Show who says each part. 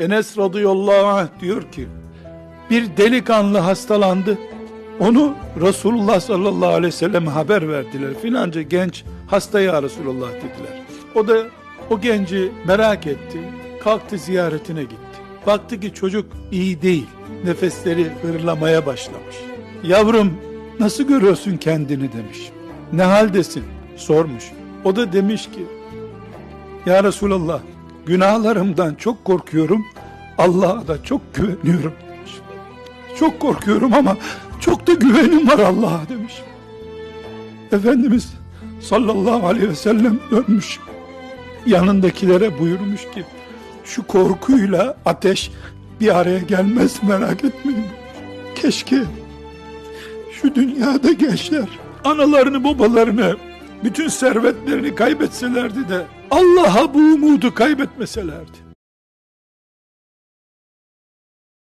Speaker 1: Enes radıyallahu anh diyor ki bir delikanlı hastalandı. Onu Resulullah sallallahu aleyhi ve sellem haber verdiler. Filanca genç hasta ya Resulullah dediler. O da o genci merak etti. Kalktı ziyaretine gitti. Baktı ki çocuk iyi değil. Nefesleri hırlamaya başlamış. Yavrum nasıl görüyorsun kendini demiş. Ne haldesin sormuş. O da demiş ki ya Resulallah günahlarımdan çok korkuyorum. Allah'a da çok güveniyorum demiş. Çok korkuyorum ama çok da güvenim var Allah'a demiş. Efendimiz sallallahu aleyhi ve sellem dönmüş. Yanındakilere buyurmuş ki şu korkuyla ateş bir araya gelmez merak etmeyin. Keşke şu dünyada gençler analarını babalarını bütün servetlerini kaybetselerdi de Allah'a bu umudu kaybetmeselerdi.